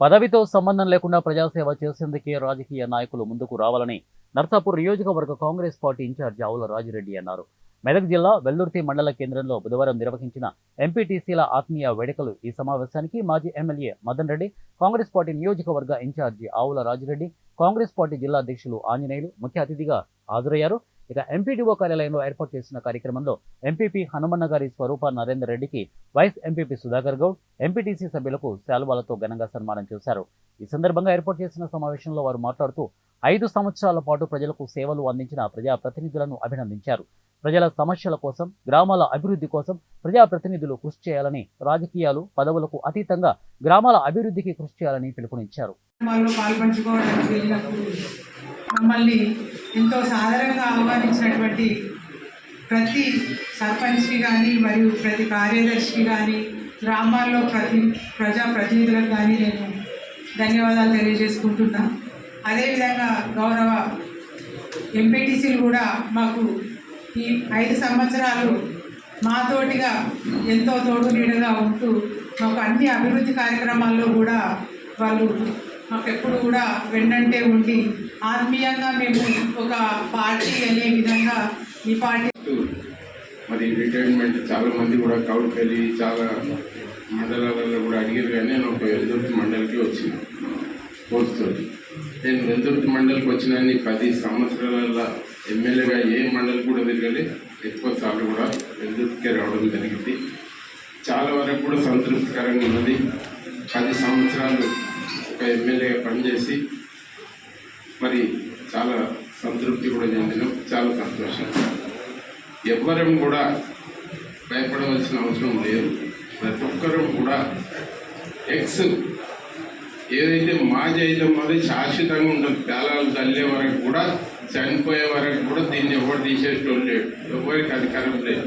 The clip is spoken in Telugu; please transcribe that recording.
పదవితో సంబంధం లేకుండా ప్రజాసేవ చేసేందుకే రాజకీయ నాయకులు ముందుకు రావాలని నర్సాపూర్ నియోజకవర్గ కాంగ్రెస్ పార్టీ ఇన్ఛార్జ్ ఆవుల రాజిరెడ్డి అన్నారు. మెదక్ జిల్లా వెల్లుర్తి మండల కేంద్రంలో బుధవారం నిర్వహించిన ఎంపీటీసీల ఆత్మీయ వేడుకలు ఈ సమావేశానికి మాజీ ఎమ్మెల్యే మదన్ రెడ్డి కాంగ్రెస్ పార్టీ నియోజకవర్గ ఇన్ఛార్జి ఆవుల రాజిరెడ్డి కాంగ్రెస్ పార్టీ జిల్లా అధ్యక్షులు ఆంజనేయులు ముఖ్య అతిథిగా హాజరయ్యారు. ఇక ఎంపీడీఓ కార్యాలయంలో ఏర్పాటు చేసిన కార్యక్రమంలో ఎంపీపీ హనుమన్న గారి స్వరూప నరేందర్ రెడ్డికి vice MPP Sudhakar Goud MPTC సభ్యులకు శాలువాలతో ఘనంగా సన్మానం చేశారు. ఈ సందర్భంగా ఏర్పాటు చేసిన సమావేశంలో వారు మాట్లాడుతూ ఐదు సంవత్సరాల పాటు ప్రజలకు సేవలు అందించిన ప్రజాప్రతినిధులను అభినందించారు. ప్రజల సమస్యల కోసం గ్రామాల అభివృద్ధి కోసం ప్రజాప్రతినిధులు కృషి చేయాలని రాజకీయాలు పదవులకు అతీతంగా గ్రామాల అభివృద్ధికి కృషి చేయాలని పిలుపునిచ్చారు. మమ్మల్ని ఎంతో సాదరంగా ఆహ్వానించినటువంటి ప్రతి సర్పంచ్కి కానీ మరియు ప్రతి కార్యదర్శికి కానీ గ్రామాల్లో ప్రతి ప్రజా ప్రతినిధులకు కానీ నేను ధన్యవాదాలు తెలియజేసుకుంటున్నా. అదేవిధంగా గౌరవ ఎంపీటీసీలు కూడా మాకు ఈ ఐదు సంవత్సరాలు మాతోటిగా ఎంతో తోడు నీడగా ఉంటూ మాకు అన్ని అభివృద్ధి కార్యక్రమాల్లో కూడా వాళ్ళు మాకు ఎప్పుడు కూడా వెన్నంటే ఉండి ఆత్మీయంగా మేము ఒక పార్టీ అనే విధంగా ఈ పార్టీ మరి రిటైర్మెంట్ చాలా మంది కూడా కౌలుకెళ్ళి చాలా మండలాలలో కూడా అడిగారు కానీ నేను ఒక వెల్దుర్తి మండలికి వచ్చిన పోస్తో నేను వెల్దుర్తి మండలికి వచ్చిన పది సంవత్సరాల ఎమ్మెల్యేగా ఏ మండలి కూడా తిరగలే ఎక్కువ సార్లు కూడా వెల్దుర్తికే రావడం జరిగింది. చాలా వరకు కూడా సంతృప్తికరంగా ఉన్నది. పది సంవత్సరాలు ఒక ఎమ్మెల్యేగా పనిచేసి మరి చాలా సంతృప్తి కూడా చెందినాం. చాలా సంతోషం. ఎవ్వరం కూడా భయపడవలసిన అవసరం లేదు. ప్రతి ఒక్కరూ కూడా ఎక్స్ ఏదైతే మాజీ అయితే అది శాశ్వతంగా ఉంటుంది పేలాలు తల్లే వరకు కూడా చనిపోయే వరకు కూడా దీన్ని ఎవరు తీసేటోళ్ళు లేడు ఎవరికి అధికారం లేదు.